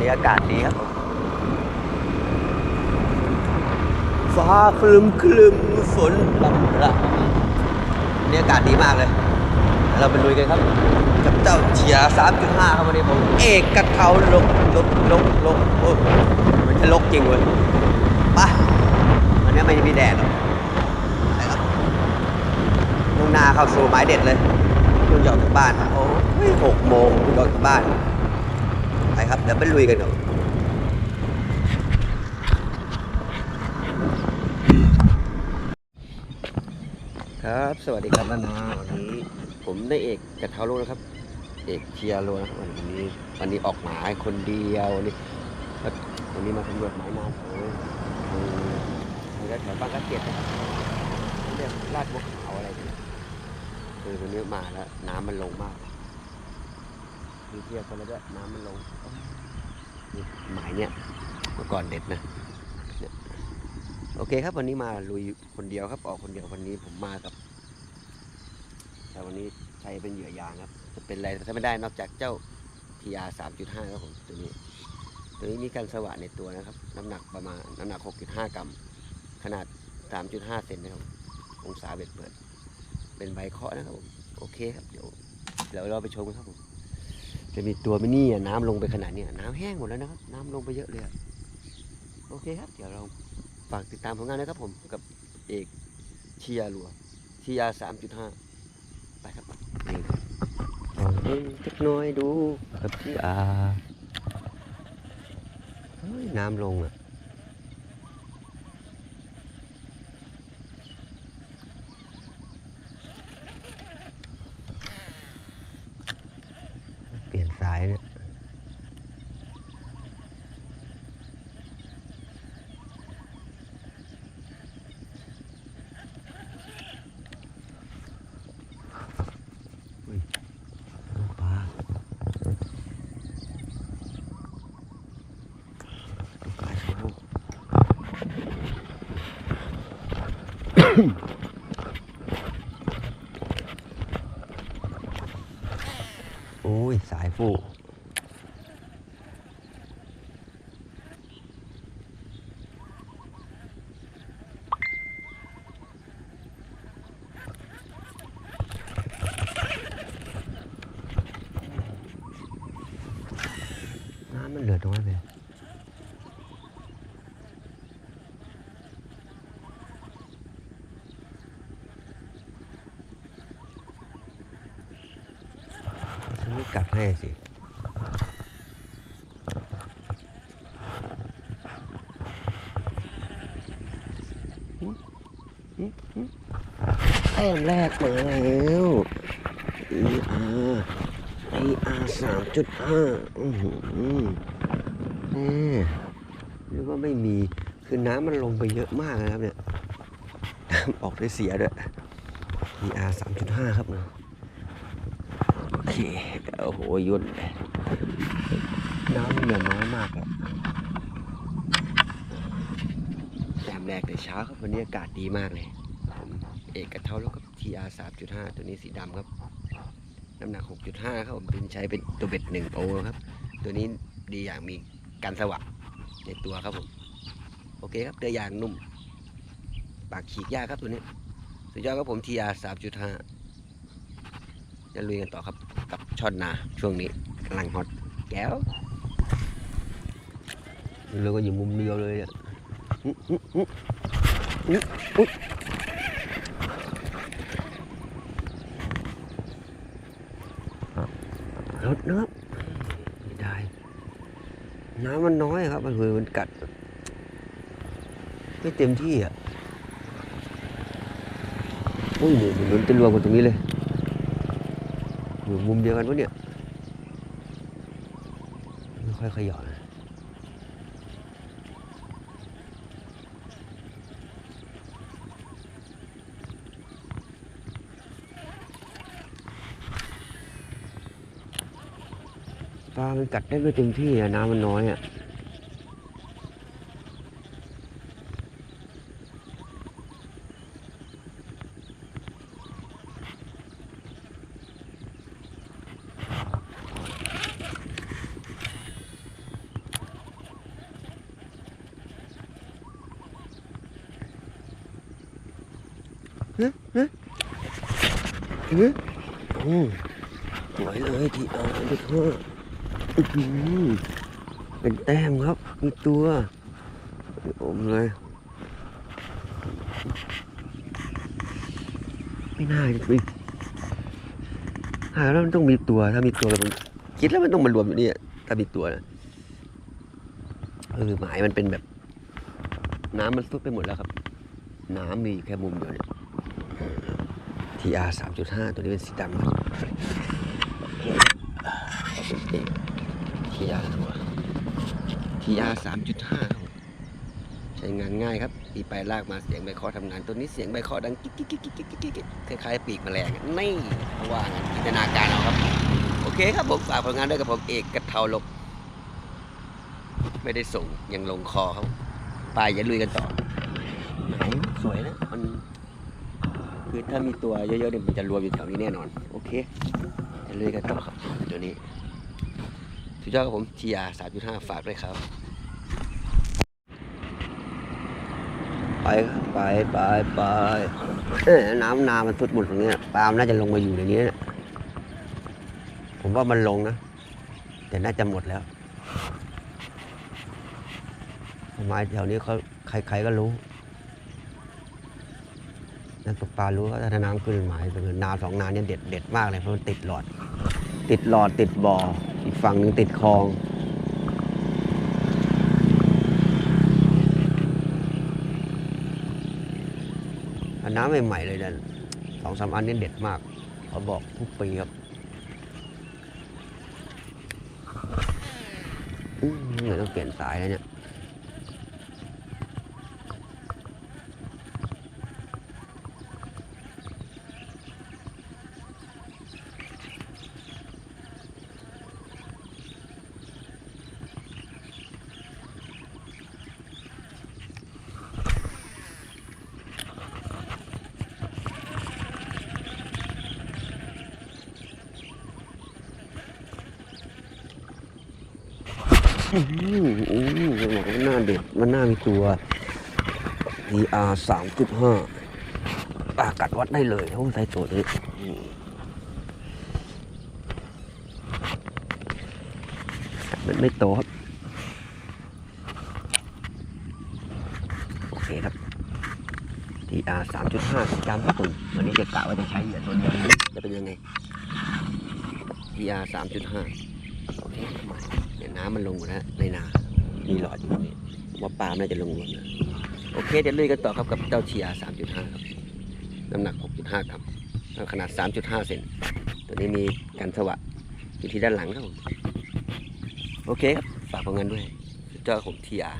นี้อากาศดีครับผมฟ้าคลึมคลึมฝนลำละนี่อากาศดีมากเลย เราไปลุยกันครับกับเจ้าเจีย3.5ครับวันนี้ผม เอกกระเทาลกลกลกลกโอ้ยมันจะลกจริงเว้ยไปวันนี้ไม่มีแดดหรอกไปครับมุ่งหน้าเข้าสู่หมายเด็ดเลยเพิ่งจะออกจากบ้านโอ้ยหกโมงเพิ่งออกจากบ้าน ไปครับเดี๋ยวไปลุยกันครับครับ สวัสดีครับนานาวันนี้ผมได้เอกกระเท้าโลนะครับ เอกเชียร์โลนะครับวันนี้วันนี้ออกหมายคนเดียววันนี้วันนี้มาสำรวจหมายนาเฉยอืมนี่ก็แถวบางกะเกียดนะครับเรียกลาดบัวขาวอะไรเนี่ยคือวันนี้มาแล้วน้ำมันลงมาก มีเที่ยวคนละด้วยน้ำมันลงนี่หมายเนี่ยเมื่อก่อนเด็ดนะเนี่ยโอเคครับวันนี้มาลุยคนเดียวครับ ออกคนเดียววันนี้ผมมากับ แต่วันนี้ใช้เป็นเหยื่อยางครับจะเป็นอะไรถ้าไม่ได้นอกจากเจ้า TR 3.5ครับผมตัวนี้ ตัวนี้มีการสว่านในตัวนะครับ น้ำหนักประมาณน้ำหนัก 6.5 กรัม ขนาด 3.5 เซนนะครับผมองศาเบ็ดเปิด เป็นใบเคาะนะครับผมโอเคครับเดี๋ยวเดี๋ยวเราไปชมกันครับผม จะมีตัวมินี่น้ำลงไปขนาดนี้น้ำแห้งหมดแล้วนะครับ น้ำลงไปเยอะเลยโอเคครับ เดี๋ยวเราฝากติดตามผลงานนะครับผมกับเอกเชียร์ลัว TR 3.5ไปครับนี่ครับลองเล่นสักน้อยดูครับพี่อาเฮ้ยน้ำลงอะ เปลี่ยนสายเนี่ยอุ้ยลูกปลาลูกปลาชาว โอ้ย สายฟูน้ำมันเหลือน้อยไปฉันไม่ กัดให้สิแต้มแรกมาแล้ว ER ER สามจุดห้าอือหือนี่หรือว่าไม่มี คือน้ำมันลงไปเยอะมากนะครับเนี่ย น้ำออกได้เสียด้วย ER สามจุดห้าครับเนาะ เคโอ้โหยุ่นเลยน้ำเหลือน้อยมากอะแต้มแรกแต่เช้าครับวันนี้อากาศดีมากเลย ผมเอกกระเท่าแล้วครับ TR 3.5ตัวนี้สีดำครับ น้ำหนัก6.5ครับผมเป็นใช้เป็นตัวเบ็ด1โปรครับ ตัวนี้ดีอย่างมีการสว่างในตัวครับผม โอเคครับเดือยางนุ่ม ปากขีดยากครับตัวนี้ สุดยอดครับผม TR 3.5จ จะลุยกันต่อครับกับช่อนนาช่วงนี้กำลังฮอตแก้วแล้วก็อยู่มุมเดียวเลยเนี่ยอื้ออื้ออื้ออื้ออุ๊ยรถนะครับไม่ได้ น้ำมันน้อยครับมันเลยมันกัด ไม่เต็มที่อะ โอ้ยเหมือนจะรวมกันตรงนี้เลย อยู่มุมเดียวกันวะเนี่ย ไม่ค่อยขยับนปลามันกัดได้ไม่เต็มที่อะน้ำมันน้อยอะ ฮะฮะฮะโอ้สวยเลยทีอาร์ดูเถอะเป็นแต้มครับมีตัวอมเลย ไม่น่าจะมีหาแล้วมันต้องมีตัวถ้ามีตัวมันคิดแล้วมันต้องมารวมอยู่นี่ถ้ามีตัวนะเออหมายมันเป็นแบบ น้ำมันซุดไปหมดแล้วครับ น้ำมีแค่มุมเดียวเนี่ย TR 3.5 ตัวนี้เป็นสีดำครับเป็นเอก TR ตัว TR 3.5ครับผมใช้งานง่ายครับตีไปลากมาเสียงใบคอทำงาน ตัวนี้เสียงใบคอดังกิ๊กกิ๊กกิ๊กกิ๊กกิ๊กกิ๊กคล้ายๆปีกแมลงนี่ว่างันจินตนาการเอาครับ โอเคครับผมฝากผลงานด้วยกับผมเอกกระเทาลบ ไม่ได้ส่งยังลงคอครับไปอย่าลุยกันต่อไหนสวยนะมัน คือถ้ามีตัวเยอะๆเนี่ยมันจะรวมอยู่แถวนี้แน่นอน โอเคจะเลยกันต่อครับตัวนี้สุดยอดครับผมทีอาสามจุดห้าฝากด้วยครับ ไปไปไปไปเอ้ยน้ำนามันทุดหมดตรงนี้ปลามน่าจะลงมาอยู่ในนี้นี่ยผมว่ามันลงนะ แต่น่าจะหมดแล้วไม้แถวนี้เขาใครๆก็รู้ นักตกปลารู้ว่าถ้าน้ำขึ้นหมายเป็นนาสองนาเนี่ยเด็ดเด็ดมากเลยเพราะมันติดหลอด ติดหลอดติดบ่อ อีกฝั่งหนึ่งติดคลองอันน้ำใหม่ๆเลยเนะสองสามอันนี้เด็ดมากเขาบอกทุกปีครับอืมเดี๋ยวต้องเปลี่ยนสายแล้วเนี่ย อืมอืมจะบอกว่ามันน่าเด็ดมันหน่ามีตัว ER สามจุดห้าปากัดวัดได้เลยเขาใส่ตัวนี้มันไม่โตครับ โอเคครับ TR สามจุดห้าสีดำครับผมวันนี้จะกะว่าจะใช้เหยื่อตัวนี้จะเป็นยังไง TR สามจุดห้า เคมาเดี๋ยวน้ำมันลงหมดแล้วในนามีหลอดอยู่ตรงนี้ว่าปลาไมน่าจะลงหมดนะโอเคเดี๋ยวลุยกันต่อครับกับเจ้า TR สามจุดห้าครับ น้ำหนักหกจุดห้ากรัมขนาดสามจุดห้าเซนตัวนี้มีกันสวะอยู่ที่ด้านหลังครับผมโอเคครับฝากผลงานด้วยเจ้าผม TR